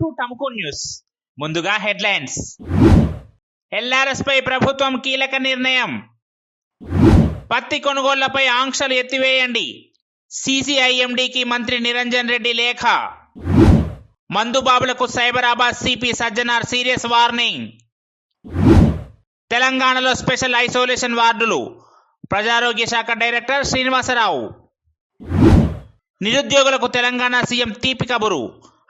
To టమ్కో news ముందుగా headlines LRS పై ప్రభుత్వం కీలక నిర్ణయం. పత్తి కొనుగోళ్ళపై ఆంక్షలు ఎత్తివేయండి. సిసిఐఎండికి మంత్రి నిరంజన్ రెడ్డి లేఖ. మందుబాబులకు Cyberabad CP Sajjanar serious warning. తెలంగాణలో స్పెషల్ ఐసోలేషన్ వార్డులు. ప్రజారోగ్య శాఖ డైరెక్టర్ శ్రీనివాసరావు. నిరుద్యోగులకు తెలంగాణ సీఎం తీపి కబురు.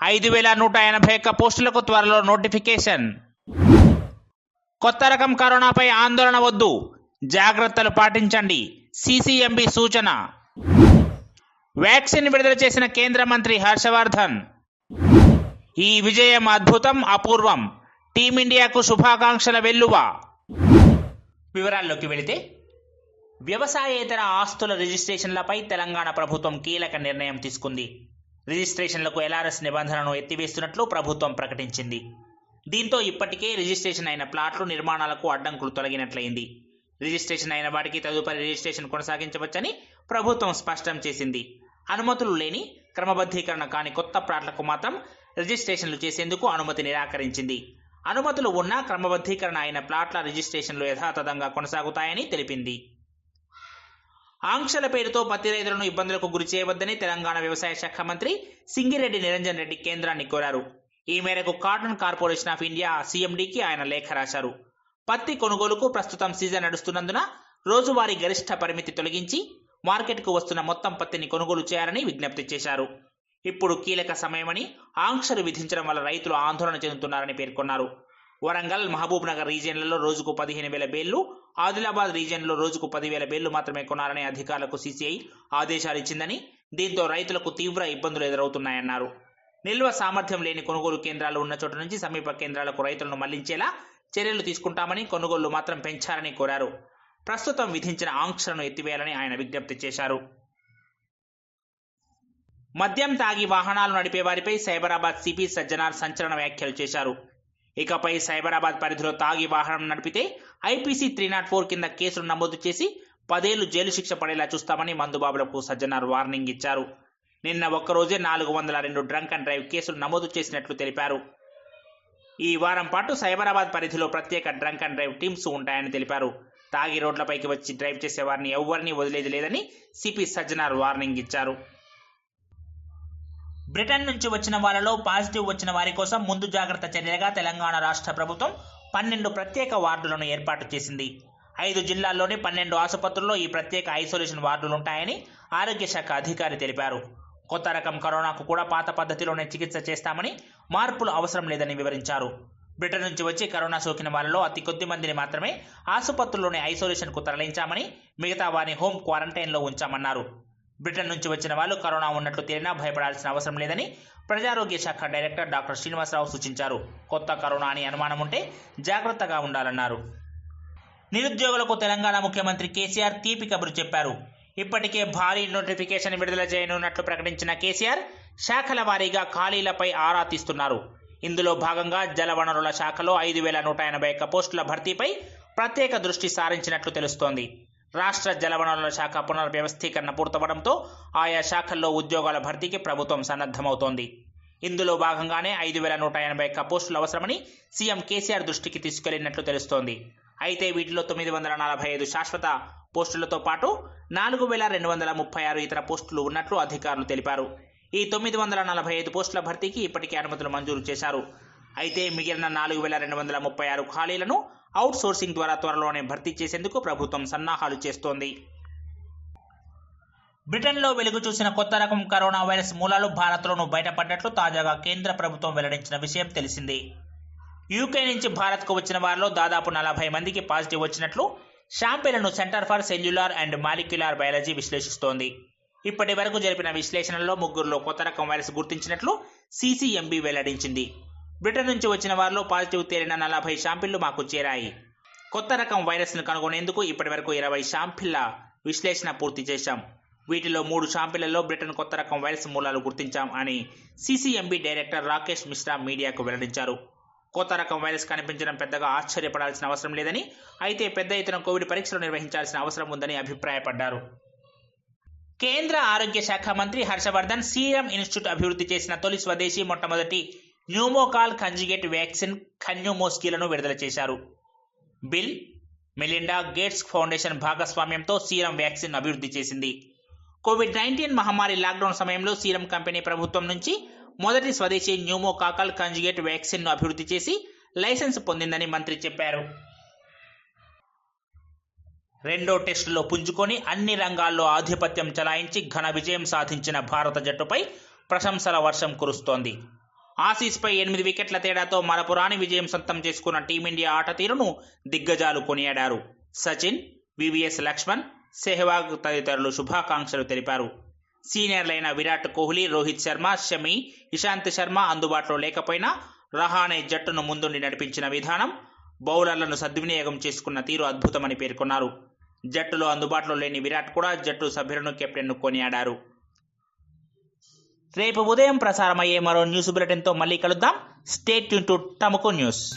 ఐదు వేల నూట ఎనభై ఒక్క పోస్టులకు త్వరలో నోటిఫికేషన్. కొత్త రకం కరోనాపై ఆందోళన వద్దు. జాగ్రత్తలు పాటించండి. సిసిఎంబి సూచన. వ్యాక్సిన్ విడుదల చేసిన కేంద్ర మంత్రి హర్షవర్ధన్. ఈ విజయం అద్భుతం అపూర్వం. టీమిండియాకు శుభాకాంక్షల వెల్లువ. వివరాల్లోకి వెళితే వ్యవసాయేతర ఆస్తుల రిజిస్ట్రేషన్లపై తెలంగాణ ప్రభుత్వం కీలక నిర్ణయం తీసుకుంది. రిజిస్ట్రేషన్లకు ఎల్ఆర్ఎస్ నిబంధనను ఎత్తివేస్తున్నట్లు ప్రభుత్వం ప్రకటించింది. దీంతో ఇప్పటికే రిజిస్ట్రేషన్ అయిన ప్లాట్లు నిర్మాణాలకు అడ్డంకులు తొలగినట్లయింది. రిజిస్ట్రేషన్ అయిన వాటికి తదుపరి రిజిస్ట్రేషన్ కొనసాగించవచ్చని ప్రభుత్వం స్పష్టం చేసింది. అనుమతులు లేని క్రమబద్ధీకరణ కాని కొత్త ప్లాట్లకు మాత్రం రిజిస్ట్రేషన్లు చేసేందుకు అనుమతి నిరాకరించింది. అనుమతులు ఉన్నా క్రమబద్ధీకరణ అయిన ప్లాట్ల రిజిస్ట్రేషన్లు యథాతథంగా కొనసాగుతాయని తెలిపింది. ఆంక్షల పేరుతో పత్తి రైతులను ఇబ్బందులకు గురి చేయవద్దని తెలంగాణ వ్యవసాయ శాఖ మంత్రి సింగిరెడ్డి నిరంజన్ రెడ్డి కేంద్రాన్ని కోరారు. ఈ మేరకు కాటన్ కార్పొరేషన్ ఆఫ్ ఇండియా సీఎండీకి ఆయన లేఖ రాశారు. పత్తి కొనుగోలుకు ప్రస్తుతం సీజన్ నడుస్తున్నందున రోజువారీ గరిష్ట పరిమితి తొలగించి మార్కెట్కు వస్తున్న మొత్తం పత్తిని కొనుగోలు చేయాలని విజ్ఞప్తి చేశారు. ఇప్పుడు కీలక సమయమని ఆంక్షలు విధించడం వల్ల రైతులు ఆందోళన చెందుతున్నారని పేర్కొన్నారు. వరంగల్ మహబూబ్ నగర్ రీజియన్లలో రోజుకు పదిహేను వేల బేళ్ళు ఆదిలాబాద్ రీజియన్లో రోజుకు పదివేల బేళ్ళు మాత్రమే కొనాలని అధికారులకు సీసీఐ ఆదేశాలు ఇచ్చిందని దీంతో రైతులకు తీవ్ర ఇబ్బందులు ఎదురవుతున్నాయన్నారు. నిల్వ సామర్థ్యం లేని కొనుగోలు కేంద్రాలు ఉన్న చోట నుంచి సమీప కేంద్రాలకు రైతులను మళ్ళించేలా చర్యలు తీసుకుంటామని కొనుగోళ్ళు మాత్రం పెంచాలని కోరారు. ప్రస్తుతం విధించిన ఆంక్షలను ఎత్తివేయాలని ఆయన విజ్ఞప్తి చేశారు. మద్యం తాగి వాహనాలు నడిపే వారిపై సైబరాబాద్ సిపి సజ్జనార్ సంచలన వ్యాఖ్యలు చేశారు. ఇకపై సైబరాబాద్ పరిధిలో తాగి వాహనం నడిపితే ఐపీసీ త్రీ నాట్ ఫోర్ కింద కేసులు నమోదు చేసి పదేళ్ళు జైలు శిక్ష పడేలా చూస్తామని మందుబాబులకు సజ్జనార్ వార్నింగ్ ఇచ్చారు. నిన్న ఒక్కరోజే నాలుగు వందల రెండు డ్రంక్ అండ్ డ్రైవ్ కేసులు నమోదు చేసినట్లు తెలిపారు. ఈ వారం పాటు సైబరాబాద్ పరిధిలో ప్రత్యేక డ్రంక్ అండ్ డ్రైవ్ టీమ్స్ ఉంటాయని తెలిపారు. తాగి రోడ్లపైకి వచ్చి డ్రైవ్ చేసే వారిని ఎవ్వరిని వదిలేది లేదని సిపి సజ్జనార్ వార్నింగ్ ఇచ్చారు. బ్రిటన్ నుంచి వచ్చిన వారిలో పాజిటివ్ వచ్చిన వారి కోసం ముందు జాగ్రత్త చర్యగా తెలంగాణ రాష్ట్ర ప్రభుత్వం పన్నెండు ప్రత్యేక వార్డులను ఏర్పాటు చేసింది. ఐదు జిల్లాల్లోని పన్నెండు ఆసుపత్రుల్లో ఈ ప్రత్యేక ఐసోలేషన్ వార్డులు ఉంటాయని ఆరోగ్య శాఖ అధికారి తెలిపారు. కొత్త రకం కరోనాకు కూడా పాత పద్ధతిలోనే చికిత్స చేస్తామని మార్పులు అవసరం లేదని వివరించారు. బ్రిటన్ నుంచి వచ్చి కరోనా సోకిన వారిలో అతి కొద్ది మందిని మాత్రమే ఆసుపత్రుల్లోని ఐసోలేషన్కు తరలించామని మిగతా వారిని హోం క్వారంటైన్లో ఉంచామన్నారు. బ్రిటన్ నుంచి వచ్చిన వాళ్ళు కరోనా ఉన్నట్లు తేలినా భయపడాల్సిన అవసరం లేదని ప్రజారోగ్య శాఖ డైరెక్టర్ డాక్టర్ శ్రీనివాసరావు సూచించారు. కొత్త కరోనా అని అనుమానం ఉంటే జాగ్రత్తగా ఉండాలన్నారు. నిరుద్యోగులకు తెలంగాణ ముఖ్యమంత్రి కేసీఆర్ తీపి కబురు చెప్పారు. ఇప్పటికే భారీ నోటిఫికేషన్ విడుదల చేయనున్నట్లు ప్రకటించిన కేసీఆర్ శాఖల వారీగా ఖాళీలపై ఆరా తీస్తున్నారు. ఇందులో భాగంగా జలవనరుల శాఖలో ఐదు వేల నూట ఎనభై ఒక్క పోస్టుల భర్తీపై ప్రత్యేక దృష్టి సారించినట్లు తెలుస్తోంది. రాష్ట్ర జలవనరుల శాఖ పునర్వ్యవస్థీకరణ పూర్తవడంతో ఆయా శాఖల్లో ఉద్యోగాల భర్తీకి ప్రభుత్వం సన్నద్ధమవుతోంది. ఇందులో భాగంగానే ఐదు వేల నూట ఎనభై ఒక్క పోస్టులు అవసరమని సీఎం కేసీఆర్ దృష్టికి తీసుకెళ్ళినట్లు తెలుస్తోంది. అయితే వీటిలో తొమ్మిది వందల నలభై ఐదు శాశ్వత పోస్టులతో పాటు నాలుగు వేల రెండు వందల ముప్పై ఆరు ఇతర పోస్టులు ఉన్నట్లు అధికారులు తెలిపారు. ఈ తొమ్మిది వందల నలభై ఐదు పోస్టుల భర్తీకి ఇప్పటికే అనుమతులు మంజూరు చేశారు. అయితే మిగిలిన నాలుగు వేల రెండు వందల ముప్పై ఆరు ఖాళీలను అవుట్ సోర్సింగ్ ద్వారా త్వరలోనే భర్తీ చేసేందుకు ప్రభుత్వం సన్నాహాలు చేస్తోంది. బ్రిటన్లో వెలుగు చూసిన కొత్త రకం కరోనా వైరస్ మూలాలు భారత్లోనూ బయటపడ్డట్లు తాజాగా కేంద్ర ప్రభుత్వం వెల్లడించిన విషయం తెలిసిందే. యూకే నుంచి భారత్కు వచ్చిన వారిలో దాదాపు నలభై మందికి పాజిటివ్ వచ్చినట్లు షాంపిలను centre for cellular and molecular biology విశ్లేషిస్తోంది. ఇప్పటి వరకు జరిపిన విశ్లేషణలో ముగ్గురులో కొత్త రకం వైరస్ గుర్తించినట్లు సీసీఎంబీ వెల్లడించింది. బ్రిటన్ నుంచి వచ్చిన వారిలో పాజిటివ్ తేలిన నలభై షాంపిళ్ళు మాకు చేరాయి. కొత్త రకం వైరస్ను కనుగొనేందుకు ఇప్పటి వరకు ఇరవై షాంపిళ్ళ విశ్లేషణ పూర్తి చేశాం. వీటిలో మూడు షాంపిళ్ళలో బ్రిటన్ కొత్త రకం వైరస్ మూలాలు గుర్తించాం అని సీసీఎంబీ డైరెక్టర్ రాకేష్ మిశ్రా మీడియాకు వెల్లడించారు. కొత్త రకం వైరస్ కనిపించడం పెద్దగా ఆశ్చర్యపడాల్సిన అవసరం లేదని అయితే పెద్ద ఎత్తున కోవిడ్ పరీక్షలు నిర్వహించాల్సిన అవసరం ఉందని అభిప్రాయపడ్డారు. కేంద్ర ఆరోగ్య శాఖ మంత్రి హర్షవర్ధన్ సీరం ఇన్స్టిట్యూట్ అభివృద్ధి చేసిన తొలి స్వదేశీ మొట్టమొదటి న్యూమోకాల్ కంజుగేట్ వ్యాక్సిన్ కన్యూమోస్కీలను విడుదల చేశారు. బిల్ మెలిండా గేట్స్ ఫౌండేషన్ భాగస్వామ్యంతో సీరం వ్యాక్సిన్ అభివృద్ధి చేసింది. కోవిడ్ నైన్టీన్ మహమ్మారి లాక్డౌన్ సమయంలో సీరం కంపెనీ ప్రభుత్వం నుంచి మొదటి స్వదేశీ న్యూమోకాకల్ కంజుగేట్ వ్యాక్సిన్ను అభివృద్ధి చేసి లైసెన్స్ పొందిందని మంత్రి చెప్పారు. రెండో టెస్టులో పుంజుకొని అన్ని రంగాల్లో ఆధిపత్యం చలాయించి ఘన విజయం సాధించిన భారత జట్టుపై ప్రశంసల వర్షం కురుస్తోంది. ఆసీస్పై ఎనిమిది వికెట్ల తేడాతో మరపురాని విజయం సొంతం చేసుకున్న టీమిండియా ఆట తీరును దిగ్గజాలు కొనియాడారు. సచిన్ వివిఎస్ లక్ష్మణ్ సెహ్వాగ్ తదితరులు శుభాకాంక్షలు తెలిపారు. సీనియర్లైన విరాట్ కోహ్లీ రోహిత్ శర్మ షమి ఇషాంత్ శర్మ అందుబాటులో లేకపోయినా రహానే జట్టును ముందుండి నడిపించిన విధానం బౌలర్లను సద్వినియోగం చేసుకున్న తీరు అద్భుతమని పేర్కొన్నారు. జట్టులో అందుబాటులో లేని విరాట్ కూడా జట్టు సభ్యులను కెప్టెన్ను కొనియాడారు. రేపు ఉదయం ప్రసారమయ్యే మరో న్యూస్ బులెటిన్తో మళ్ళీ కలుద్దాం. State to టముకో news